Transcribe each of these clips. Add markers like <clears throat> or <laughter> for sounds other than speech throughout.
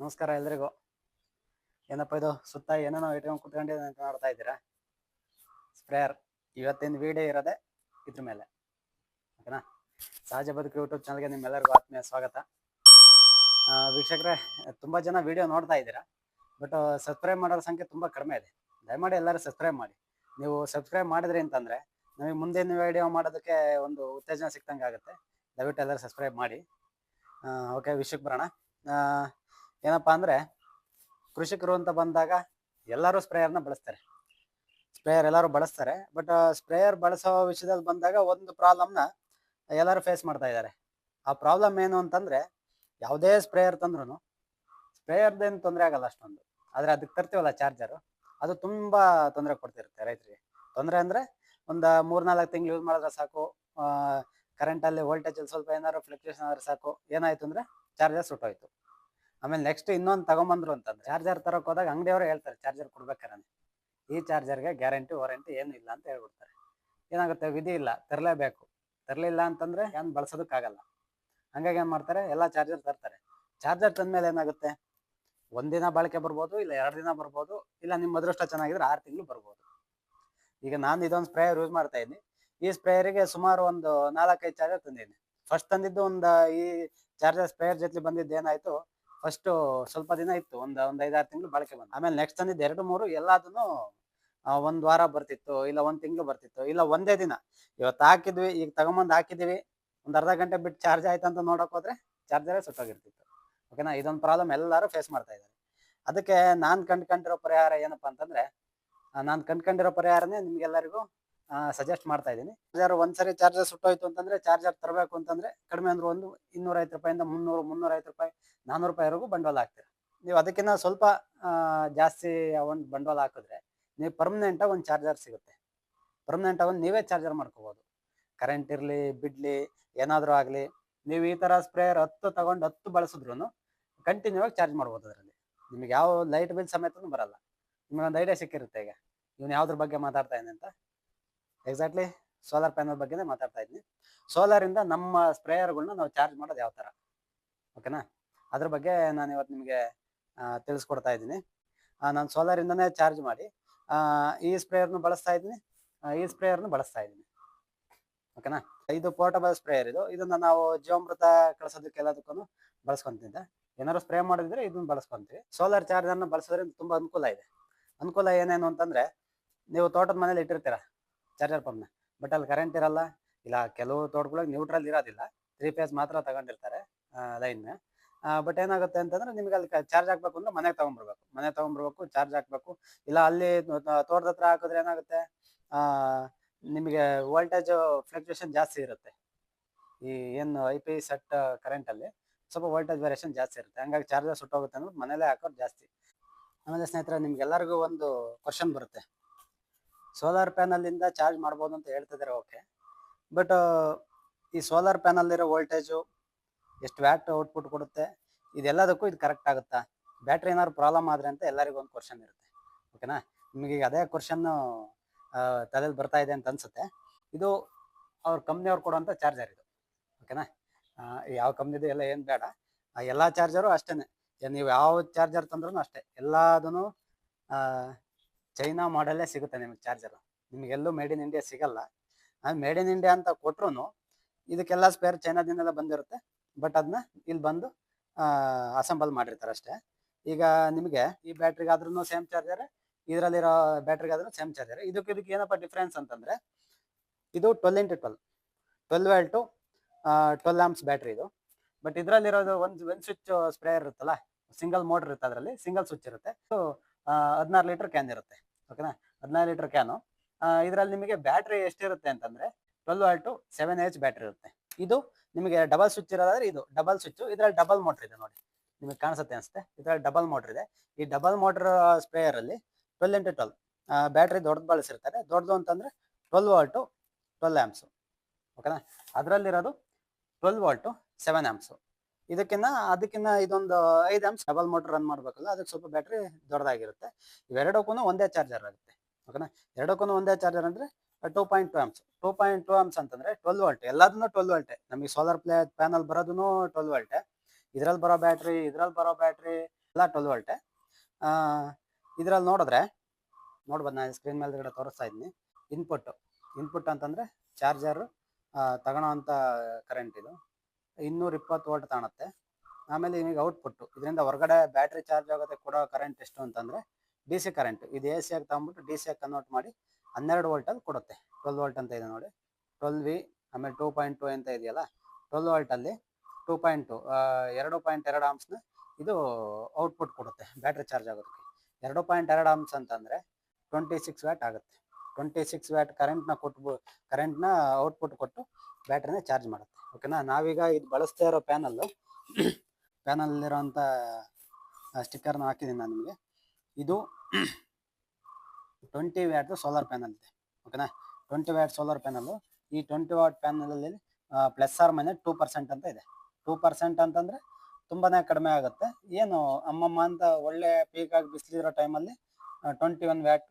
ನಮಸ್ಕಾರ ಎಲ್ರಿಗೂ. ಏನಪ್ಪ ಇದು ಸುತ್ತ ಏನೇನೋ ಇಟ್ಕೊಂಡು ಅಂತ ನೋಡ್ತಾ ಇದ್ದೀರಾ? ಸ್ಪ್ರೇಯರ್. ಇವತ್ತಿನ ವಿಡಿಯೋ ಇರೋದೆ ಇದ್ರ ಮೇಲೆ. ಓಕೆನಾ? ಸಹಜ ಬದುಕು ಯೂಟ್ಯೂಬ್ ಚಾನಲ್ಗೆ ನಿಮ್ಮೆಲ್ಲರಿಗೂ ಆತ್ಮೀಯ ಸ್ವಾಗತ. ವೀಕ್ಷಕರೇ, ತುಂಬ ಜನ ವಿಡಿಯೋ ನೋಡ್ತಾ ಇದ್ದೀರಾ, ಬಟ್ ಸಬ್ಸ್ಕ್ರೈಬ್ ಮಾಡೋರ ಸಂಖ್ಯೆ ತುಂಬ ಕಡಿಮೆ ಇದೆ. ದಯಮಾಡಿ ಎಲ್ಲರೂ ಸಬ್ಸ್ಕ್ರೈಬ್ ಮಾಡಿ. ನೀವು ಸಬ್ಸ್ಕ್ರೈಬ್ ಮಾಡಿದ್ರಿ ಅಂತಂದರೆ ನಮಗೆ ಮುಂದಿನ ವಿಡಿಯೋ ಮಾಡೋದಕ್ಕೆ ಒಂದು ಉತ್ತೇಜನ ಸಿಕ್ತಂಗೆ ಆಗುತ್ತೆ ದಯವಿಟ್ಟು ಎಲ್ಲರೂ ಸಬ್ಸ್ಕ್ರೈಬ್ ಮಾಡಿ. ಓಕೆ ವಿಷಯಕ್ಕೆ ಬರೋಣ. ಏನಪ್ಪಾ ಅಂದರೆ ಕೃಷಿಕರು ಅಂತ ಬಂದಾಗ ಎಲ್ಲರೂ ಸ್ಪ್ರೇಯರ್ನ ಬಳಸ್ತಾರೆ. ಸ್ಪ್ರೇಯರ್ ಎಲ್ಲರೂ ಬಳಸ್ತಾರೆ. ಬಟ್ ಸ್ಪ್ರೇಯರ್ ಬಳಸೋ ವಿಷಯದಲ್ಲಿ ಬಂದಾಗ ಒಂದು ಪ್ರಾಬ್ಲಮ್ನ ಎಲ್ಲರೂ ಫೇಸ್ ಮಾಡ್ತಾ ಇದ್ದಾರೆ. ಆ ಪ್ರಾಬ್ಲಮ್ ಏನು ಅಂತಂದರೆ ಯಾವುದೇ ಸ್ಪ್ರೇಯರ್ ತಂದ್ರೂ ಸ್ಪ್ರೇಯರ್ದೇನು ತೊಂದರೆ ಆಗಲ್ಲ ಅಷ್ಟೊಂದು. ಆದರೆ ಅದಕ್ಕೆ ತರ್ತೀವಲ್ಲ ಚಾರ್ಜರು ಅದು ತುಂಬ ತೊಂದರೆ ಕೊಡ್ತಿರುತ್ತೆ ರೈತರಿಗೆ. ತೊಂದರೆ ಅಂದರೆ ಒಂದು ಮೂರ್ನಾಲ್ಕು ತಿಂಗಳು ಯೂಸ್ ಮಾಡಿದ್ರೆ ಸಾಕು ಕರೆಂಟಲ್ಲಿ ವೋಲ್ಟೇಜಲ್ಲಿ ಸ್ವಲ್ಪ ಏನಾದ್ರು ಫ್ಲಕ್ಚುಯೇಷನ್ ಆದರೆ ಸಾಕು, ಏನಾಯ್ತು ಅಂದರೆ ಚಾರ್ಜರ್ ಸುಟ್ಟೋಯ್ತು. ಆಮೇಲೆ ನೆಕ್ಸ್ಟ್ ಇನ್ನೊಂದು ತಗೊಂಬಂದ್ರು ಅಂತಂದ್ರೆ ಚಾರ್ಜರ್ ತರಕ್ ಹೋದಾಗ ಅಂಗಡಿಯವರು ಹೇಳ್ತಾರೆ ಚಾರ್ಜರ್ ಕೊಡ್ಬೇಕಾರೆ ಈ ಚಾರ್ಜರ್ಗೆ ಗ್ಯಾರಂಟಿ ವಾರಂಟಿ ಏನು ಇಲ್ಲ ಅಂತ ಹೇಳ್ಬಿಡ್ತಾರೆ. ಏನಾಗುತ್ತೆ? ವಿಧಿ ಇಲ್ಲ. ತರಲೇಬೇಕು. ತರಲಿಲ್ಲ ಅಂತಂದ್ರೆ ಏನು ಬಳಸೋದಕ್ಕಾಗಲ್ಲ. ಹಂಗಾಗಿ ಏನು ಮಾಡ್ತಾರೆ? ಎಲ್ಲ ಚಾರ್ಜರ್ ತರ್ತಾರೆ. ಚಾರ್ಜರ್ ತಂದ್ಮೇಲೆ ಏನಾಗುತ್ತೆ? ಒಂದಿನ ಬಾಳಿಕೆ ಬರ್ಬೋದು, ಇಲ್ಲ ಎರಡು ದಿನ ಬರ್ಬೋದು, ಇಲ್ಲ ನಿಮ್ಮ ಅದೃಷ್ಟ ಚೆನ್ನಾಗಿದ್ರೆ ಆರು ತಿಂಗಳು ಬರ್ಬೋದು. ಈಗ ನಾನು ಇದೊಂದು ಸ್ಪ್ರೇಯರ್ ಯೂಸ್ ಮಾಡ್ತಾ ಇದ್ದೀನಿ. ಈ ಸ್ಪ್ರೇಯರಿಗೆ ಸುಮಾರು ಒಂದು ನಾಲ್ಕೈದು ಚಾರ್ಜರ್ ತಂದಿದ್ದೀನಿ. ಫಸ್ಟ್ ತಂದಿದ್ದು ಒಂದು ಈ ಚಾರ್ಜರ್ ಸ್ಪ್ರೇಯರ್ ಜೊತೆ ಬಂದಿದ್ದು ಏನಾಯ್ತು? ಫಸ್ಟ್ ಸ್ವಲ್ಪ ದಿನ ಇತ್ತು, ಒಂದು ಒಂದ್ ಐದಾರು ತಿಂಗಳು ಬಾಳಿಕೆ ಬಂತು. ಆಮೇಲೆ ನೆಕ್ಸ್ಟ್ ತಂದಿದ್ದು ಎರಡು, ಮೂರು ಎಲ್ಲದನ್ನು ಒಂದ್ ವಾರ ಬರ್ತಿತ್ತು, ಇಲ್ಲ ಒಂದ್ ತಿಂಗಳು ಬರ್ತಿತ್ತು, ಇಲ್ಲ ಒಂದೇ ದಿನ. ಇವತ್ತು ಹಾಕಿದ್ವಿ, ಈಗ ತಗೊಂಬಂದ್ ಹಾಕಿದ್ವಿ, ಒಂದ್ ಅರ್ಧ ಗಂಟೆ ಬಿಟ್ಟು ಚಾರ್ಜ್ ಆಯ್ತು ಅಂತ ನೋಡಕ್ ಹೋದ್ರೆ ಚಾರ್ಜರೇ ಸುಟ್ಟೋಗಿರ್ತಿತ್ತು. ಓಕೆನಾ ಇದೊಂದು ಪ್ರಾಬ್ಲಮ್ ಎಲ್ಲರೂ ಫೇಸ್ ಮಾಡ್ತಾ ಇದ್ದಾರೆ. ಅದಕ್ಕೆ ನಾನು ಕಂಡ್ಕೊಂಡಿರೋ ಪರಿಹಾರ ಏನಪ್ಪಾ ಅಂತಂದ್ರೆ ನಾನು ಕಂಡ್ಕೊಂಡಿರೋ ಪರಿಹಾರನೇ ನಿಮ್ಗೆಲ್ಲರಿಗೂ ಸಜೆಸ್ಟ್ ಮಾಡ್ತಾ ಇದ್ದೀನಿ. ಚಾರ್ಜರ್ ಒಂದ್ಸರಿ ಚಾರ್ಜರ್ ಸುಟ್ಟೋಯ್ತು ಅಂತಂದ್ರೆ ಚಾರ್ಜರ್ ತರಬೇಕು ಅಂತಂದ್ರೆ ಕಡಿಮೆ ಅಂದ್ರೆ ಒಂದು ಇನ್ನೂರೈವತ್ತು ರೂಪಾಯಿಂದ ಮುನ್ನೂರು, ಮುನ್ನೂರೈವತ್ತು ರೂಪಾಯಿ ನಾನ್ನೂರು ರೂಪಾಯಿವರೆಗೂ ಬಂಡವಾಳ ಹಾಕ್ತೀರಿ. ನೀವು ಅದಕ್ಕಿಂತ ಸ್ವಲ್ಪ ಜಾಸ್ತಿ ಒಂದು ಬಂಡವಾಳ ಹಾಕಿದ್ರೆ ನೀವು ಪರ್ಮನೆಂಟಾಗಿ ಒಂದು ಚಾರ್ಜರ್ ಸಿಗುತ್ತೆ. ಪರ್ಮನೆಂಟಾಗಿ ಒಂದು ನೀವೇ ಚಾರ್ಜರ್ ಮಾಡ್ಕೋಬೋದು. ಕರೆಂಟ್ ಇರಲಿ, ಬಿಡ್ಲಿ, ಏನಾದರೂ ಆಗಲಿ, ನೀವು ಈ ಥರ ಸ್ಪ್ರೇಯರ್ ಹತ್ತು ತಗೊಂಡು ಹತ್ತು ಬಳಸಿದ್ರು ಕಂಟಿನ್ಯೂ ಆಗಿ ಚಾರ್ಜ್ ಮಾಡ್ಬೋದು ಅದರಲ್ಲಿ. ನಿಮಗೆ ಯಾವ ಲೈಟ್ ಬಿಲ್ ಸಮೇತನೂ ಬರಲ್ಲ. ನಿಮಗೊಂದು ಐಡಿಯಾ ಸಿಕ್ಕಿರುತ್ತೆ ಈಗ. ಇವನು ಯಾವ್ದ್ರ ಬಗ್ಗೆ ಮಾತಾಡ್ತಾ ಇದ್ದೀನಿ ಅಂತ. ಎಕ್ಸಾಕ್ಟ್ಲಿ ಸೋಲಾರ್ ಪ್ಯಾನಲ್ ಬಗ್ಗೆನೇ ಮಾತಾಡ್ತಾ ಇದ್ದೀನಿ ಇಂದ ನಮ್ಮ ಸ್ಪ್ರೇಯರ್ಗಳನ್ನ ನಾವು ಚಾರ್ಜ್ ಮಾಡೋದು ಯಾವ ತರ ಓಕೆನಾ ಅದ್ರ ಬಗ್ಗೆ ನಾನು ಇವತ್ತು ನಿಮಗೆ ತಿಳಿಸ್ಕೊಡ್ತಾ ಇದ್ದೀನಿ. ನಾನು ಸೋಲಾರಿಂದನೇ ಚಾರ್ಜ್ ಮಾಡಿ ಈ ಸ್ಪ್ರೇಯರ್ನು ಬಳಸ್ತಾ ಇದ್ದೀನಿ. ಈ ಸ್ಪ್ರೇಯರ್ನು ಬಳಸ್ತಾ ಇದ್ದೀನಿ. ಓಕೆನಾ ಇದು ಪೋರ್ಟಬಲ್ ಸ್ಪ್ರೇಯರ್ ಇದು. ಇದನ್ನ ನಾವು ಜೀವಾಮೃತ ಕಳಿಸೋದಕ್ಕೆ ಎಲ್ಲದಕ್ಕೂ ಬಳಸ್ಕೊಂತಿದ್ದೆ. ಏನಾದ್ರು ಸ್ಪ್ರೇ ಮಾಡಿದ್ರೆ ಇದನ್ನ ಬಳಸ್ಕೊಂತೀವಿ. ಸೋಲಾರ್ ಚಾರ್ಜರ್ನ ಬಳಸೋದ್ರಿಂದ ತುಂಬಾ ಅನುಕೂಲ ಇದೆ. ಅನುಕೂಲ ಏನೇನು ಅಂತಂದ್ರೆ, ನೀವು ತೋಟದ ಮನೇಲಿ ಇಟ್ಟಿರ್ತೀರ. ಚಾರ್ಜರ್ ಪಂಪ್ನ. ಬಟ್ ಅಲ್ಲಿ ಕರೆಂಟ್ ಇರಲ್ಲ. ಇಲ್ಲ ಕೆಲವು ತೋಟಗಳಿಗೆ ನ್ಯೂಟ್ರಲ್ ಇರೋದಿಲ್ಲ. ತ್ರೀ ಫೇಸ್ ಮಾತ್ರ ತಗೊಂಡಿರ್ತಾರೆ ಲೈನ್ ಬಟ್ ಏನಾಗುತ್ತೆ ಅಂತಂದ್ರೆ ನಿಮ್ಗೆ ಅಲ್ಲಿ ಚಾರ್ಜ್ ಹಾಕ್ಬೇಕು ಅಂದ್ರೆ ಮನೆಗೆ ತಗೊಂಡ್ಬರ್ಬೇಕು. ಮನೆಗೆ ತಗೊಂಡ್ಬರ್ಬೇಕು ಚಾರ್ಜ್ ಹಾಕ್ಬೇಕು. ಇಲ್ಲ ಅಲ್ಲಿ ತೋಟದ ಹತ್ರ ಹಾಕಿದ್ರೆ ಏನಾಗುತ್ತೆ? ನಿಮಗೆ ವೋಲ್ಟೇಜ್ ಫ್ಲಕ್ಚುಯೇಷನ್ ಜಾಸ್ತಿ ಇರುತ್ತೆ. ಈ ಏನು ಐ ಪಿ ಸೆಟ್ ಕರೆಂಟಲ್ಲಿ ಸ್ವಲ್ಪ ವೋಲ್ಟೇಜ್ ವೇರಿಯೇಷನ್ ಜಾಸ್ತಿ ಇರುತ್ತೆ. ಹಂಗಾಗಿ ಚಾರ್ಜರ್ ಸುಟ್ಟೋಗುತ್ತೆ ಅಂದ್ರೆ ಮನೇಲೆ ಹಾಕೋದು ಜಾಸ್ತಿ. ಆಮೇಲೆ ಸ್ನೇಹಿತರೆ ನಿಮ್ಗೆಲ್ಲರಿಗೂ ಒಂದು ಕ್ವಶನ್ ಬರುತ್ತೆ. ಸೋಲಾರ್ ಪ್ಯಾನಲ್ಲಿಂದ ಚಾರ್ಜ್ ಮಾಡ್ಬೋದು ಅಂತ ಹೇಳ್ತಿದ್ದಾರೆ ಓಕೆ. ಬಟ್, ಈ ಸೋಲಾರ್ ಪ್ಯಾನಲ್ಲಿರೋ ವೋಲ್ಟೇಜು ಎಷ್ಟು ವ್ಯಾಟ್ ಔಟ್ಪುಟ್ ಕೊಡುತ್ತೆ, ಇದೆಲ್ಲದಕ್ಕೂ ಇದು ಕರೆಕ್ಟ್ ಆಗುತ್ತಾ? ಬ್ಯಾಟ್ರಿ ಏನಾದ್ರು ಪ್ರಾಬ್ಲಮ್ ಆದರೆ ಅಂತ ಎಲ್ಲರಿಗೂ ಒಂದು ಕ್ವಶನ್ ಇರುತ್ತೆ, ಓಕೆನಾ? ನಿಮಗೆ ಈಗ ಅದೇ ಕ್ವಶನ್ನು ತಲೆಯಲ್ಲಿ ಬರ್ತಾ ಇದೆ ಅಂತ ಅನ್ಸುತ್ತೆ. ಇದು ಅವ್ರ ಕಂಪ್ನಿಯವ್ರು ಕೊಡುವಂಥ ಚಾರ್ಜರ್ ಇದು, ಓಕೆನಾ? ಯಾವ ಕಂಪ್ನಿದು ಎಲ್ಲ ಏನು ಬೇಡ ಎಲ್ಲ ಚಾರ್ಜರು ಅಷ್ಟೇ ನೀವು ಯಾವ ಚಾರ್ಜರ್ ತಂದ್ರೂ ಅಷ್ಟೇ ಎಲ್ಲದೂ ಚೈನಾ ಮಾಡಲ್ಲೇ ಸಿಗುತ್ತೆ ನಿಮಗೆ ಚಾರ್ಜರ್ ನಿಮಗೆಲ್ಲೂ ಮೇಡ್ ಇನ್ ಇಂಡಿಯಾ ಸಿಗಲ್ಲ. ಮೇಡ್ ಇನ್ ಇಂಡಿಯಾ ಅಂತ ಕೊಟ್ರು ಇದಕ್ಕೆಲ್ಲ ಸ್ಪೇರ್ ಚೈನಾದಿಂದಲೇ ಬಂದಿರುತ್ತೆ. ಬಟ್ ಅದನ್ನ ಇಲ್ಲಿ ಬಂದು ಅಸೆಂಬಲ್ ಮಾಡಿರ್ತಾರೆ ಅಷ್ಟೇ. ಈಗ ನಿಮಗೆ ಈ ಬ್ಯಾಟ್ರಿಗಾದ್ರೂ ಸೇಮ್ ಚಾರ್ಜರ್ ಇದರಲ್ಲಿರೋ ಬ್ಯಾಟ್ರಿಗಾದ್ರೂ ಸೇಮ್ ಚಾರ್ಜರ್ ಇದಕ್ಕೆ ಇದಕ್ಕೆ ಏನಪ್ಪ ಡಿಫ್ರೆನ್ಸ್ ಅಂತಂದ್ರೆ, ಇದು twelve into twelve twelve well to twelve amps battery ಇದು. ಬಟ್ ಇದರಲ್ಲಿರೋದು ಒಂದು ಒಂದು ಸ್ವಿಚ್ ಸ್ಪ್ರೇ ಇರುತ್ತಲ್ಲ ಸಿಂಗಲ್ ಮೋಟರ್ ಇರುತ್ತೆ ಅದರಲ್ಲಿ ಸಿಂಗಲ್ ಸ್ವಿಚ್ ಇರುತ್ತೆ. ಹದಿನಾರು ಲೀಟರ್ ಕ್ಯಾನ್ ಇರುತ್ತೆ. ಓಕೆನಾ? ಹದಿನಾರು ಲೀಟರ್ ಕ್ಯಾನು ಇದರಲ್ಲಿ ನಿಮಗೆ ಬ್ಯಾಟ್ರಿ ಎಷ್ಟಿರುತ್ತೆ ಅಂತಂದ್ರೆ twelve volt two seven H battery ಇರುತ್ತೆ. ಇದು ನಿಮಗೆ ಡಬಲ್ ಸ್ವಿಚ್ ಇರೋದಾದ್ರೆ ಇದು ಡಬಲ್ ಸ್ವಿಚ್ ಇದರಲ್ಲಿ ಡಬಲ್ ಮೋಟರ್ ಇದೆ ನೋಡಿ. ನಿಮಗೆ ಕಾಣಿಸುತ್ತೆ ಅನ್ಸುತ್ತೆ? ಇದರಲ್ಲಿ ಡಬಲ್ ಮೋಟರ್ ಇದೆ. ಈ ಡಬಲ್ ಮೋಟರ್ ಸ್ಪ್ರೇಯರ್ ಅಲ್ಲಿ ಟ್ವೆಲ್ ಇಂಟು ಟ್ವೆಲ್ ಬ್ಯಾಟ್ರಿ ದೊಡ್ಡದು ಬಳಸಿರ್ತಾರೆ. ದೊಡ್ಡದು ಅಂತಂದ್ರೆ ಟ್ವೆಲ್ ವಾಲ್ಟು ಟ್ವೆಲ್ ಆ್ಯಮ್ಸು ಓಕೆನಾ? ಅದರಲ್ಲಿರೋದು ಟ್ವೆಲ್ ವಾಲ್ಟು ಸೆವೆನ್ ಆ್ಯಮ್ಸು ಇದಕ್ಕಿಂತ ಅದಕ್ಕಿನ್ನ ಇದೊಂದು ಐದು ಆಮ್ಸ್ ಡಬಲ್ ಮೋಟರ್ ರನ್ ಮಾಡಬೇಕಲ್ಲ, ಅದಕ್ಕೆ ಸ್ವಲ್ಪ ಬ್ಯಾಟ್ರಿ ದೊಡ್ಡದಾಗಿರುತ್ತೆ. ಇವೆರಡಕ್ಕೂ ಒಂದೇ ಚಾರ್ಜರ್ ಆಗುತ್ತೆ ಓಕೆನಾ ಎರಡಕ್ಕೂ ಒಂದೇ ಚಾರ್ಜರ್ ಅಂದ್ರೆ two point two amps two point two amps ಅಂತಂದ್ರೆ ಟ್ವೆಲ್ ವಾಲ್ಟ್ ಎಲ್ಲದನ್ನು ಟ್ವೆಲ್ ವಾಲ್ಟೆ ನಮಗೆ ಸೋಲಾರ್ ಪ್ಲೇ ಪ್ಯಾನಲ್ ಬರೋದೂ ಟ್ವೆಲ್ ವಾಲ್ಟೆ ಇದ್ರಲ್ಲಿ ಬರೋ ಬ್ಯಾಟ್ರಿ ಇದ್ರಲ್ಲಿ ಬರೋ ಬ್ಯಾಟ್ರಿ ಎಲ್ಲ ಟ್ವೆಲ್ ವೋಲ್ಟೆ ಇದ್ರಲ್ಲಿ ನೋಡಿದ್ರೆ, ನೋಡ್ಬೋದು ನಾನು ಸ್ಕ್ರೀನ್ ಮೇಲ್ಗಡೆ ತೋರಿಸ್ತಾ ಇದ್ದೀನಿ. ಇನ್ಪುಟ್ ಇನ್ಪುಟ್ ಅಂತಂದ್ರೆ ಚಾರ್ಜರ್ ತಗೋಳೋ ಅಂತ ಕರೆಂಟ್ ಇದು. ಇನ್ನೂರ ಇಪ್ಪತ್ತು ವೋಲ್ಟ್ ತಾಣುತ್ತೆ. ಆಮೇಲೆ ನಿಮಗೆ ಔಟ್ಪುಟ್ಟು ಇದರಿಂದ ಹೊರಗಡೆ ಬ್ಯಾಟ್ರಿ ಚಾರ್ಜ್ ಆಗೋದಕ್ಕೆ ಕೊಡೋ ಕರೆಂಟ್ ಎಷ್ಟು ಅಂತಂದರೆ ಡಿ ಸಿ ಕರೆಂಟ್ ಇದು ಎ ಸಿ ಆಗಿ ತಗೊಂಬಿಟ್ಟು ಡಿ ಸಿ ಕನ್ವರ್ಟ್ ಮಾಡಿ ಹನ್ನೆರಡು ವೋಲ್ಟಲ್ಲಿ ಕೊಡುತ್ತೆ. ಟ್ವೆಲ್ ವೋಲ್ಟ್ ಅಂತ ಇದೆ ನೋಡಿ. ಟ್ವೆಲ್ ವಿ ಆಮೇಲೆ ಟೂ ಪಾಯಿಂಟ್ ಟು ಅಂತ ಇದೆಯಲ್ಲ ಟ್ವೆಲ್ ವೋಲ್ಟಲ್ಲಿ ಟೂ ಪಾಯಿಂಟ್ ಟು ಎರಡು ಪಾಯಿಂಟ್ ಎರಡು ಆಮ್ಸ್ನ ಇದು ಔಟ್ಪುಟ್ ಕೊಡುತ್ತೆ ಬ್ಯಾಟ್ರಿ ಚಾರ್ಜ್ ಆಗೋದಕ್ಕೆ. ಎರಡು ಪಾಯಿಂಟ್ ಎರಡು ಆಮ್ಸ್ ಅಂತಂದರೆ ಟ್ವೆಂಟಿ ಸಿಕ್ಸ್ ವ್ಯಾಟ್ ಆಗುತ್ತೆ. ಟ್ವೆಂಟಿ ಸಿಕ್ಸ್ ವ್ಯಾಟ್ ಕರೆಂಟ್ನ ಕೊಟ್ಟು ಕರೆಂಟ್ನ ಔಟ್ಪುಟ್ ಕೊಟ್ಟು ಬ್ಯಾಟ್ರಿನ ಚಾರ್ಜ್ ಮಾಡುತ್ತೆ. ಓಕೆನಾ ನಾವೀಗ ಇದು ಬಳಸ್ತಾ ಇರೋ ಪ್ಯಾನಲ್ಲು ಪ್ಯಾನಲ್ಲಿರೋಂಥ ಸ್ಟಿಕ್ಕರ್ನ ಹಾಕಿದ್ದೀನಿ ನಾನು ನಿಮಗೆ. ಇದು ಟ್ವೆಂಟಿ ವ್ಯಾಟ್ದು ಸೋಲಾರ್ ಪ್ಯಾನಲ್ ಇದೆ. ಓಕೆನಾ ಟ್ವೆಂಟಿ ವ್ಯಾಟ್ ಸೋಲಾರ್ ಪ್ಯಾನಲ್ಲು ಈ twenty watt ಪ್ಯಾನಲಲ್ಲಿ plus or minus two percent ಅಂತ ಇದೆ. ಟೂ ಪರ್ಸೆಂಟ್ ಅಂತಂದರೆ ತುಂಬಾ ಕಡಿಮೆ ಆಗುತ್ತೆ. ಏನು ಅಮ್ಮಮ್ಮ ಅಂತ ಒಳ್ಳೆ ಪೀಕಾಗಿ ಬಿಸಿಲಿರೋ ಟೈಮಲ್ಲಿ ಟ್ವೆಂಟಿ ಒನ್ ವ್ಯಾಟ್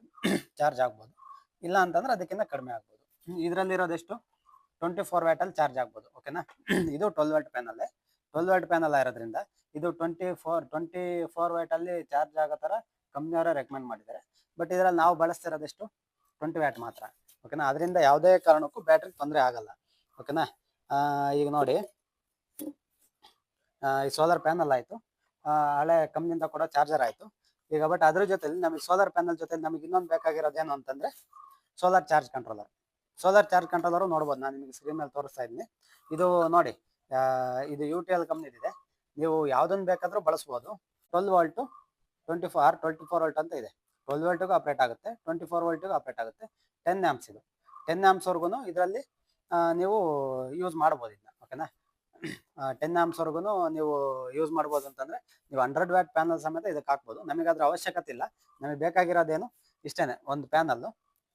ಚಾರ್ಜ್ ಆಗ್ಬೋದು. ಇಲ್ಲ ಅಂತಂದ್ರೆ ಅದಕ್ಕಿಂತ ಕಡಿಮೆ ಆಗ್ಬೋದು. ಇದರಲ್ಲಿರೋದೆಷ್ಟು ಟ್ವೆಂಟಿ ಫೋರ್ ವ್ಯಾಟಲ್ಲಿ ಚಾರ್ಜ್ ಆಗ್ಬೋದು ಓಕೆನಾ <clears throat> ಇದು ಟ್ವೆಲ್ ವ್ಯಾಟ್ ಪ್ಯಾನಲ್ಲೇ ಟ್ವೆಲ್ ವ್ಯಾಟ್ ಪ್ಯಾನಲ್ ಇರೋದ್ರಿಂದ ಇದು ಟ್ವೆಂಟಿ ಫೋರ್ ಟ್ವೆಂಟಿ ಫೋರ್ ವ್ಯಾಟಲ್ಲಿ ಚಾರ್ಜ್ ಆಗೋ ಥರ ಕಂಪ್ನಿಯವರೇ ರೆಕಮೆಂಡ್ ಮಾಡಿದ್ದಾರೆ. ಬಟ್ ಇದರಲ್ಲಿ ನಾವು ಬಳಸ್ತಿರೋದೆಷ್ಟು ಟ್ವೆಂಟಿ ವ್ಯಾಟ್ ಮಾತ್ರ ಓಕೆನಾ ಅದರಿಂದ ಯಾವುದೇ ಕಾರಣಕ್ಕೂ ಬ್ಯಾಟ್ರಿಗೆ ತೊಂದರೆ ಆಗಲ್ಲ ಓಕೆನಾ ಈಗ ನೋಡಿ ಈ ಸೋಲಾರ್ ಪ್ಯಾನಲ್ ಆಯಿತು. ಹಳೆ ಕಂಪ್ನಿಯಿಂದ ಕೂಡ ಚಾರ್ಜರ್ ಆಯಿತು. ಈಗ ಬಟ್ ಅದ್ರ ಜೊತೆಲಿ ನಮಗೆ ಸೋಲಾರ್ ಪ್ಯಾನಲ್ ಜೊತೆ ನಮಗೆ ಇನ್ನೊಂದು ಬೇಕಾಗಿರೋದೇನು ಅಂತಂದರೆ solar charge controller solar charge controller ನೋಡ್ಬೋದು, ನಾನು ನಿಮಗೆ ಸ್ಕ್ರೀನ್ ಮೇಲೆ ತೋರಿಸ್ತಾ ಇದ್ದೀನಿ. ಇದು ನೋಡಿ ಇದು ಯು ಟಿ ಎಲ್ ಕಂಪ್ನಿದಿದೆ ನೀವು ಯಾವುದನ್ನು ಬೇಕಾದರೂ ಬಳಸ್ಬೋದು. Twelve volt twenty four twenty four volt ಅಂತ ಇದೆ. ಟ್ವೆಲ್ ವೋಲ್ಟಿಗೂ ಆಪ್ರೇಟ್ ಆಗುತ್ತೆ ಟ್ವೆಂಟಿ ಫೋರ್ ವೋಲ್ಟಿಗೂ ಆಪ್ರೇಟ್ ಆಗುತ್ತೆ. ಟೆನ್ ಆಮ್ಸ್ ಇದು. ಟೆನ್ ಆ್ಯಮ್ಸ್ವರೆಗೂ ಇದರಲ್ಲಿ ನೀವು ಯೂಸ್ ಮಾಡ್ಬೋದು ಇದನ್ನ ಓಕೆನಾ ಟೆನ್ ಆ್ಯಮ್ಸ್ವರೆಗೂ ನೀವು ಯೂಸ್ ಮಾಡ್ಬೋದು ಅಂತಂದರೆ ನೀವು ಹಂಡ್ರೆಡ್ ವ್ಯಾಟ್ ಪ್ಯಾನಲ್ ಸಮೇತ ಇದಕ್ಕೆ ಹಾಕ್ಬೋದು. ನಮಗೆ ಅದರ ಅವಶ್ಯಕತೆ ಇಲ್ಲ. ನಮಗೆ ಬೇಕಾಗಿರೋದೇನು? ಇಷ್ಟೇ ಒಂದು ಪ್ಯಾನಲ್ಲು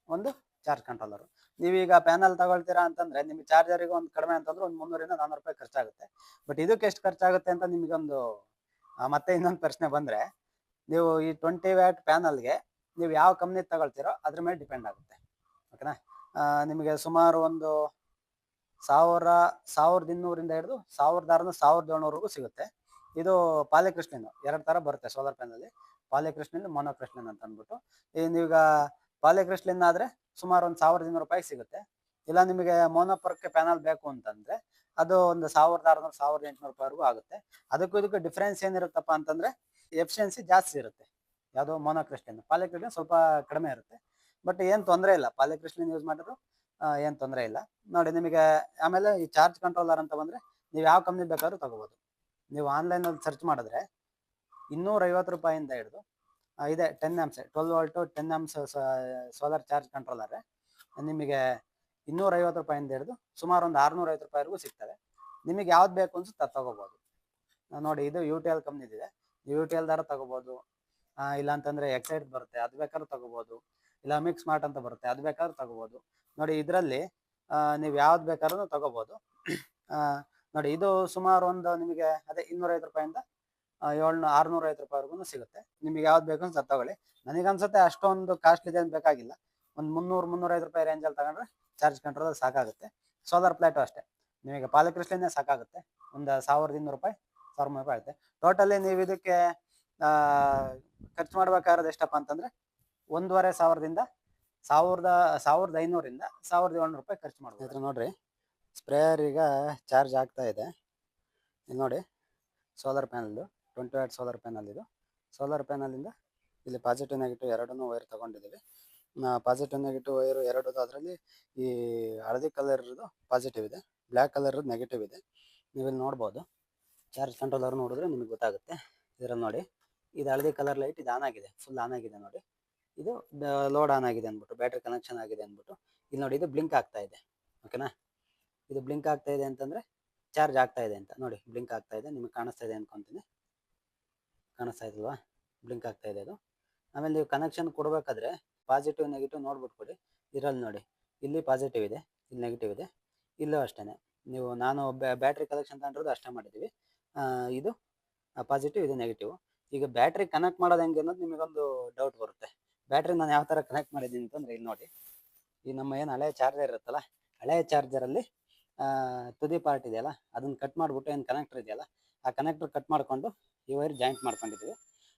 ಒಂದು ಚಾರ್ಜ್ ಕಂಟ್ರೋಲರು. ನೀವೀಗ ಪ್ಯಾನಲ್ ತಗೊಳ್ತೀರಾ ಅಂತಂದ್ರೆ ನಿಮಗೆ ಚಾರ್ಜರಿಗೆ ಒಂದು ಕಡಿಮೆ ಅಂತಂದ್ರೆ ಒಂದು ಮುನ್ನೂರಿಂದ ನಾನ್ನೂರು ರೂಪಾಯಿ ಖರ್ಚಾಗುತ್ತೆ. ಬಟ್ ಇದಕ್ಕೆ ಎಷ್ಟು ಖರ್ಚಾಗುತ್ತೆ ಅಂತ ನಿಮಗೊಂದು ಮತ್ತೆ ಇನ್ನೊಂದು ಪ್ರಶ್ನೆ ಬಂದರೆ, ನೀವು ಈ ಟ್ವೆಂಟಿ ವ್ಯಾಟ್ ಪ್ಯಾನಲ್ಗೆ ನೀವು ಯಾವ ಕಂಪ್ನಿ ತಗೊಳ್ತೀರೋ ಅದ್ರ ಮೇಲೆ ಡಿಪೆಂಡ್ ಆಗುತ್ತೆ. ಓಕೆನಾ? ನಿಮಗೆ ಸುಮಾರು ಒಂದು ಸಾವಿರ, ಸಾವಿರದ ಇನ್ನೂರಿಂದ ಹಿಡಿದು ಸಾವಿರದ ಆರರಿಂದ ಸಾವಿರದ ಏಳ್ನೂರವರೆಗೂ ಸಿಗುತ್ತೆ. ಇದು ಪಾಲಿಕೃಷ್ಣನ್ ಎರಡು ಥರ ಬರುತ್ತೆ ಸೋಲಾರ್ ಪ್ಯಾನಲ್ಲಿ ಪಾಲಿಕೃಷ್ಣನ್ ಮೊನೋಕೃಷ್ಣನ್ ಅಂತ ಅಂದ್ಬಿಟ್ಟು ನೀವೀಗ ಪಾಲಿಕೃಷ್ಣನ್ ಆದರೆ ಸುಮಾರು ಒಂದು ಸಾವಿರದ ಇನ್ನೂರು ರೂಪಾಯಿ ಸಿಗುತ್ತೆ. ಇಲ್ಲ ನಿಮಗೆ ಮೋನೋಪರ್ಕ್ಕೆ ಪ್ಯಾನಲ್ ಬೇಕು ಅಂತಂದ್ರೆ ಅದು ಒಂದು ಸಾವಿರದ ಆರುನೂರು, ಸಾವಿರದ ಎಂಟುನೂರು ರೂಪಾಯಿವರೆಗೂ ಆಗುತ್ತೆ. ಅದಕ್ಕೂ ಇದಕ್ಕೂ ಡಿಫ್ರೆನ್ಸ್ ಏನಿರುತ್ತಪ್ಪ ಅಂತಂದ್ರೆ ಎಫಿಷಿಯನ್ಸಿ ಜಾಸ್ತಿ ಇರುತ್ತೆ. ಯಾವುದೋ ಮೋನೋಕ್ರಿಸ್ಟಿಯನ್ ಪಾಲಿಕ್ರಿಸ್ಟಿಯನ್ ಸ್ವಲ್ಪ ಕಡಿಮೆ ಇರುತ್ತೆ. ಬಟ್ ಏನು ತೊಂದರೆ ಇಲ್ಲ. ಪಾಲಿಕ್ರಿಸ್ಟಿಯನ್ ಯೂಸ್ ಮಾಡಿದ್ರು ಏನು ತೊಂದರೆ ಇಲ್ಲ. ನೋಡಿ ನಿಮಗೆ ಆಮೇಲೆ ಈ ಚಾರ್ಜ್ ಕಂಟ್ರೋಲರ್ ಅಂತ ಬಂದರೆ ನೀವು ಯಾವ ಕಂಪ್ನಿ ಬೇಕಾದ್ರೂ ತಗೋಬೋದು. ನೀವು ಆನ್ಲೈನಲ್ಲಿ ಸರ್ಚ್ ಮಾಡಿದ್ರೆ ಇನ್ನೂರೈವತ್ತು ರೂಪಾಯಿಂದ ಹಿಡಿದು ಇದೆ ten amps twelve volt ten amps solar charge controller ನಿಮಗೆ ಇನ್ನೂರೈವತ್ತು ರೂಪಾಯಿಂದ ಹಿಡಿದು ಸುಮಾರು ಒಂದು ಆರುನೂರೈವತ್ತು ರೂಪಾಯಿವರೆಗೂ ಸಿಗ್ತವೆ ನಿಮಗೆ ಯಾವ್ದು ಬೇಕು ಅನ್ಸುತ್ತೆ ತಗೋಬೋದು. ನೋಡಿ, ಇದು ಯು ಟಿ ಎಲ್ ಕಂಪ್ನಿದಿದೆ. ಯು ಟಿ ಎಲ್ದಾರ ತಗೋಬೋದು. ಇಲ್ಲಾಂತಂದ್ರೆ ಎಕ್ಸೈಡ್ ಬರುತ್ತೆ. ಅದು ಬೇಕಾದ್ರೂ ತಗೋಬೋದು. ಇಲ್ಲ ಮಿಕ್ಸ್ ಸ್ಮಾರ್ಟ್ ಅಂತ ಬರುತ್ತೆ. ಅದು ಬೇಕಾದ್ರೂ ತಗೋಬೋದು. ನೋಡಿ, ಇದರಲ್ಲಿ ನೀವು ಯಾವ್ದು ಬೇಕಾದ್ರೂ ತಗೋಬೋದು. ನೋಡಿ, ಇದು ಸುಮಾರು ಒಂದು ನಿಮಗೆ, ಅದೇ ಇನ್ನೂರೈವತ್ತು ರೂಪಾಯಿಂದ ಏಳ್ನೂರು ಆರ್ನೂರ ಐವತ್ತು ರೂಪಾಯಿವರೆಗೂ ಸಿಗುತ್ತೆ. ನಿಮಗೆ ಯಾವ್ದು ಬೇಕು ಅಂತ ತಗೊಳ್ಳಿ. ನನಗನ್ಸುತ್ತೆ ಅಷ್ಟೊಂದು ಕಾಸ್ಟ್ಲಿ ಏನು ಬೇಕಾಗಿಲ್ಲ. ಒಂದು ಮುನ್ನೂರು ಮುನ್ನೂರೈವತ್ತು ರೂಪಾಯಿ ರೇಂಜಲ್ಲಿ ತಗೊಂಡ್ರೆ ಚಾರ್ಜ್ ಕಂಟ್ರೋಲ್ ಸಾಕಾಗುತ್ತೆ. ಸೋಲಾರ್ ಪ್ಲೇಟು ಅಷ್ಟೇ. ನಿಮಗೆ ಪಾಲಕೃಷ್ಣನೇ ಸಾಕಾಗುತ್ತೆ. ಒಂದು ಸಾವಿರದ ಇನ್ನೂರು ರೂಪಾಯಿ ಸಾವಿರ ರೂಪಾಯಿ ಆಗುತ್ತೆ. ಟೋಟಲಿ ನೀವು ಇದಕ್ಕೆ ಖರ್ಚು ಮಾಡ್ಬೇಕಾಗಿರೋದು ಎಷ್ಟಪ್ಪ ಅಂತಂದ್ರೆ ಒಂದೂವರೆ ಸಾವಿರದಿಂದ ಸಾವಿರದ ಸಾವಿರದ ಐನೂರಿಂದ ಸಾವಿರದ ಏಳ್ನೂರು ರೂಪಾಯಿ ಖರ್ಚು ಮಾಡ್ಬೋದು. ನೋಡ್ರಿ, ಸ್ಪ್ರೇಯರ್ ಈಗ ಚಾರ್ಜ್ ಆಗ್ತಾ ಇದೆ. ಇಲ್ಲಿ ನೋಡಿ, ಸೋಲಾರ್ ಪ್ಯಾನಲ್ದು ಟ್ವೆಂಟಿ ವ್ಯಾಟ್ ಸೋಲಾರ್ ಪ್ಯಾನಲ್ ಇದು ಸೋಲಾರ್ ಪ್ಯಾನಲಿಂದ ಇಲ್ಲಿ ಪಾಸಿಟಿವ್ ನೆಗೆಟಿವ್ ಎರಡನ್ನೂ ವೈರ್ ತಗೊಂಡಿದ್ದೀವಿ. ಪಾಸಿಟಿವ್ ನೆಗೆಟಿವ್ ವೈರು ಎರಡು ಅದರಲ್ಲಿ ಈ ಹಳದಿ ಕಲರ್ದು ಪಾಸಿಟಿವ್ ಇದೆ ಬ್ಲ್ಯಾಕ್ ಕಲರ್ ನೆಗೆಟಿವ್ ಇದೆ. ನೀವು ಇಲ್ಲಿ ನೋಡ್ಬೋದು. ಚಾರ್ಜ್ ಕಂಟ್ರೋಲರ್ ನೋಡಿದ್ರೆ ನಿಮಗೆ ಗೊತ್ತಾಗುತ್ತೆ. ಇದರಲ್ಲಿ ನೋಡಿ, ಇದು ಹಳದಿ ಕಲರ್ ಲೈಟ್ ಇದು ಆನ್ ಆಗಿದೆ ಫುಲ್ ಆನ್ ಆಗಿದೆ ನೋಡಿ. ಇದು ಲೋಡ್ ಆನ್ ಆಗಿದೆ ಅಂದ್ಬಿಟ್ಟು ಬ್ಯಾಟ್ರಿ ಕನೆಕ್ಷನ್ ಆಗಿದೆ ಅಂದ್ಬಿಟ್ಟು. ಇಲ್ಲಿ ನೋಡಿ, ಇದು ಬ್ಲಿಂಕ್ ಆಗ್ತಾ ಇದೆ. ಓಕೆನಾ ಇದು ಬ್ಲಿಂಕ್ ಆಗ್ತಾ ಇದೆ ಅಂತಂದ್ರೆ ಚಾರ್ಜ್ ಆಗ್ತಾ ಇದೆ ಅಂತ. ನೋಡಿ ಬ್ಲಿಂಕ್ ಆಗ್ತಾ ಇದೆ, ನಿಮಗೆ ಕಾಣಿಸ್ತಾ ಇದೆ ಅನ್ಕೊಂತೀನಿ. ಕಾಣಿಸ್ತಾ ಇದಲ್ವಾ ಬ್ಲಿಂಕ್ ಆಗ್ತಾ ಇದೆ ಅದು. ಆಮೇಲೆ ನೀವು ಕನೆಕ್ಷನ್ ಕೊಡಬೇಕಾದ್ರೆ ಪಾಸಿಟಿವ್ ನೆಗೆಟಿವ್ ನೋಡ್ಬಿಟ್ಟು ಕೊಡಿ. ನೋಡಿ. ಇಲ್ಲಿ ಪಾಸಿಟಿವ್ ಇದೆ, ಇಲ್ಲಿ ನೆಗೆಟಿವ್ ಇದೆ. ಇಲ್ಲೂ ಅಷ್ಟೇ ನೀವು ನಾನು ಬ್ಯಾಟ್ರಿ ಕಲೆಕ್ಷನ್ ತಗೊಂಡಿರೋದು ಅಷ್ಟೇ ಮಾಡಿದ್ದೀವಿ. ಇದು ಪಾಸಿಟಿವ್ ಇದು ನೆಗೆಟಿವ್ ಈಗ ಬ್ಯಾಟ್ರಿ ಕನೆಕ್ಟ್ ಮಾಡೋದು ಹೆಂಗೆ ಅನ್ನೋದು ನಿಮಗೊಂದು ಡೌಟ್ ಬರುತ್ತೆ. ಬ್ಯಾಟ್ರಿ ನಾನು ಯಾವ ಥರ ಕನೆಕ್ಟ್ ಮಾಡಿದ್ದೀನಿ ಅಂತಂದರೆ ಇಲ್ಲಿ ನೋಡಿ. ಈ ನಮ್ಮ ಏನು ಹಳೆಯ ಚಾರ್ಜರ್ ಇರುತ್ತಲ್ಲ ಹಳೆಯ ಚಾರ್ಜರಲ್ಲಿ ತುದಿ ಪಾರ್ಟ್ ಇದೆಯಲ್ಲ, ಅದನ್ನು ಕಟ್ ಮಾಡಿಬಿಟ್ಟು ಏನು ಕನೆಕ್ಟರ್ ಇದೆಯಲ್ಲ, ಆ ಕನೆಕ್ಟರ್ ಕಟ್ ಮಾಡಿಕೊಂಡು ಈ ವೈರ್ ಜಾಯಿಂಟ್ ಮಾಡ್ಕೊಂಡಿದ್ದೀವಿ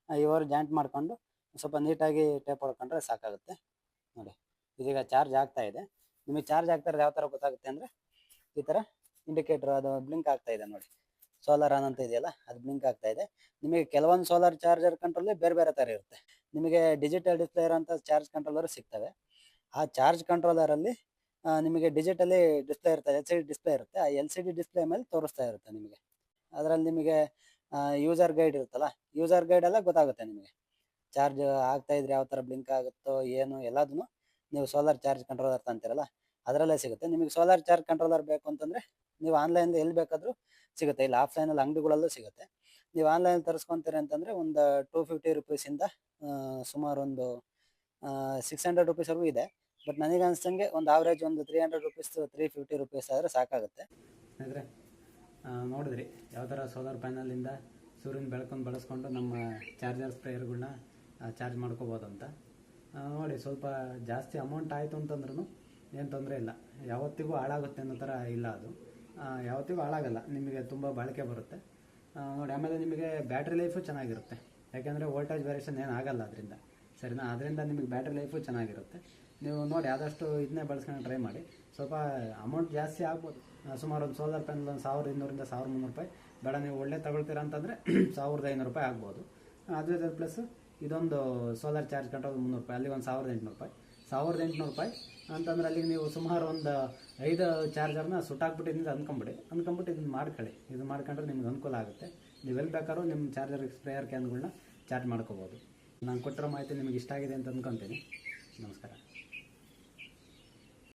ಇವರು ಜಾಯಿಂಟ್ ಮಾಡ್ಕೊಂಡು ಸ್ವಲ್ಪ ನೀಟಾಗಿ ಟೇಪ್ ಹೊಡ್ಕೊಂಡ್ರೆ ಸಾಕಾಗುತ್ತೆ. ನೋಡಿ, ಇದೀಗ ಚಾರ್ಜ್ ಆಗ್ತಾ ಇದೆ. ನಿಮಗೆ ಚಾರ್ಜ್ ಆಗ್ತಾ ಇರೋದು ಯಾವ ಥರ ಗೊತ್ತಾಗುತ್ತೆ ಅಂದರೆ, ಈ ಥರ ಇಂಡಿಕೇಟರ್ ಅದು ಬ್ಲಿಂಕ್ ಆಗ್ತಾ ಇದೆ ನೋಡಿ. ಸೋಲಾರ್ ಆನ್ ಅಂತ ಇದೆಯಲ್ಲ, ಅದು ಬ್ಲಿಂಕ್ ಆಗ್ತಾ ಇದೆ. ನಿಮಗೆ ಕೆಲವೊಂದು ಸೋಲಾರ್ ಚಾರ್ಜರ್ ಕಂಟ್ರೋಲ್ ಬೇರೆ ಬೇರೆ ಥರ ಇರುತ್ತೆ. ನಿಮಗೆ ಡಿಜಿಟಲ್ ಡಿಸ್ಪ್ಲೇ ಇರೋಂಥ ಚಾರ್ಜ್ ಕಂಟ್ರೋಲರ್ ಸಿಗ್ತವೆ. ಆ ಚಾರ್ಜ್ ಕಂಟ್ರೋಲರಲ್ಲಿ ನಿಮಗೆ ಡಿಜಿಟಲಿ ಡಿಸ್ಪ್ಲೇ ಇರುತ್ತೆ ಎಲ್ ಸಿ ಡಿ ಡಿಸ್ಪ್ಲೇ ಇರುತ್ತೆ. ಆ ಎಲ್ ಸಿ ಡಿ ಡಿಸ್ಪ್ಲೇ ಮೇಲೆ ತೋರಿಸ್ತಾ ಇರುತ್ತೆ ನಿಮಗೆ. ಅದರಲ್ಲಿ ನಿಮಗೆ ಯೂಸರ್ ಗೈಡ್ ಇರುತ್ತಲ್ಲ ಯೂಸರ್ ಗೈಡ್ ಎಲ್ಲ ಗೊತ್ತಾಗುತ್ತೆ ನಿಮಗೆ. ಚಾರ್ಜ್ ಆಗ್ತಾ ಇದ್ರೆ ಯಾವ ಥರ ಬ್ಲಿಂಕ್ ಆಗುತ್ತೋ, ಏನು ಎಲ್ಲದನ್ನು ನೀವು ಸೋಲಾರ್ ಚಾರ್ಜ್ ಕಂಟ್ರೋಲರ್ ತಂತೀರಲ್ಲ, ಅದರಲ್ಲೇ ಸಿಗುತ್ತೆ. ನಿಮಗೆ ಸೋಲಾರ್ ಚಾರ್ಜ್ ಕಂಟ್ರೋಲರ್ ಬೇಕು ಅಂತಂದರೆ ನೀವು ಆನ್ಲೈನ್ ಎಲ್ಲಿ ಬೇಕಾದರೂ ಸಿಗುತ್ತೆ, ಇಲ್ಲ ಆಫ್ಲೈನಲ್ಲಿ ಅಂಗಡಿಗಳಲ್ಲೂ ಸಿಗುತ್ತೆ. ನೀವು ಆನ್ಲೈನ್ ತರಿಸ್ಕೊತೀರಿ ಅಂತಂದರೆ ಒಂದು ಟೂ ಫಿಫ್ಟಿ ರುಪೀಸಿಂದ ಸುಮಾರು ಒಂದು ಸಿಕ್ಸ್ ಹಂಡ್ರೆಡ್ ರುಪೀಸ್ವರೆಗೂ ಇದೆ. ಬಟ್ ನನಗೆ ಅನಿಸ್ದಂಗೆ ಒಂದು ಆವ್ರೇಜ್ ಒಂದು three hundred rupees three fifty rupees ಆದರೆ ಸಾಕಾಗುತ್ತೆ. ನೋಡಿದ್ರಿ. ಯಾವ ಥರ ಸೋಲಾರ್ ಪ್ಯಾನಲಿಂದ ಸೂರ್ಯನ ಬೆಳಕನ್ನು ಬಳಸ್ಕೊಂಡು ನಮ್ಮ ಚಾರ್ಜರ್ ಸ್ಪ್ರೇಯರ್ಗಳನ್ನ ಚಾರ್ಜ್ ಮಾಡ್ಕೋಬೋದು ಅಂತ. ನೋಡಿ, ಸ್ವಲ್ಪ ಜಾಸ್ತಿ ಅಮೌಂಟ್ ಆಯಿತು ಅಂತಂದ್ರೂ ಏನು ತೊಂದರೆ ಇಲ್ಲ. ಯಾವತ್ತಿಗೂ ಹಾಳಾಗುತ್ತೆ ಅನ್ನೋ ಥರ ಇಲ್ಲ ಅದು. ಯಾವತ್ತಿಗೂ ಹಾಳಾಗಲ್ಲ. ನಿಮಗೆ ತುಂಬ ಬಾಳಿಕೆ ಬರುತ್ತೆ. ನೋಡಿ, ಆಮೇಲೆ ನಿಮಗೆ ಬ್ಯಾಟ್ರಿ ಲೈಫು ಚೆನ್ನಾಗಿರುತ್ತೆ. ಯಾಕೆಂದರೆ ವೋಲ್ಟೇಜ್ ವೇರಿಯೇಷನ್ ಏನು ಆಗಲ್ಲ ಅದರಿಂದ. ಸರಿನಾ? ಅದರಿಂದ ನಿಮಗೆ ಬ್ಯಾಟ್ರಿ ಲೈಫು ಚೆನ್ನಾಗಿರುತ್ತೆ. ನೀವು ನೋಡಿ, ಆದಷ್ಟು ಇದನ್ನೇ ಬಳಸ್ಕೊಂಡು ಟ್ರೈ ಮಾಡಿ. ಸ್ವಲ್ಪ ಅಮೌಂಟ್ ಜಾಸ್ತಿ ಆಗ್ಬೋದು. ಸುಮಾರು ಒಂದು ಸೋಲಾರ್ ಪ್ಯಾನಲ್ ಒಂದು ಸಾವಿರದ ಇನ್ನೂರಿಂದ ಸಾವಿರದ ಮುನ್ನೂರು ರೂಪಾಯಿ. ಬೇಡ, ನೀವು ಒಳ್ಳೆ ತಗೊಳ್ತೀರಾ ಅಂತಂದರೆ <clears throat> ಸಾವಿರದ ಐನೂರು ರೂಪಾಯಿ ಆಗ್ಬೋದು. ಅದ್ರ ಪ್ಲಸ್ ಇದೊಂದು ಸೋಲಾರ್ ಚಾರ್ಜ್ ಕಂಟ್ರೋಲ್ ಮುನ್ನೂರು ರೂಪಾಯಿ ಅಲ್ಲಿ ಒಂದು ಸಾವಿರದ ಎಂಟುನೂರು ರೂಪಾಯಿ. ಸಾವಿರದ ಎಂಟುನೂರು ರೂಪಾಯಿ ಅಂತಂದ್ರೆ ಅಲ್ಲಿಗೆ ನೀವು ಸುಮಾರು ಒಂದು ಐದು ಚಾರ್ಜರ್ನ ಸುಟ್ಟಾಕ್ಬಿಟ್ಟಿದ್ದು ಅಂದ್ಕೊಂಬಿಡಿ ಅಂದ್ಕೊಂಬಿಟ್ಟು ಇದನ್ನ ಮಾಡ್ಕೊಳ್ಳಿ. ಇದು ಮಾಡ್ಕೊಂಡ್ರೆ ನಿಮ್ಗೆ ಅನುಕೂಲ ಆಗುತ್ತೆ. ನೀವು ಎಲ್ಲಿ ಬೇಕಾದ್ರೂ ನಿಮ್ಮ ಚಾರ್ಜರ್ ಸ್ಪ್ರೇಯರ್ ಕ್ಯಾನ್ಗಳನ್ನ ಚಾರ್ಜ್ ಮಾಡ್ಕೋಬೋದು. ನಾನು ಕೊಟ್ಟಿರೋ ಮಾಹಿತಿ ನಿಮಗೆ ಇಷ್ಟ ಆಗಿದೆ ಅಂತ ಅಂದ್ಕೊತೀನಿ ನಮಸ್ಕಾರ.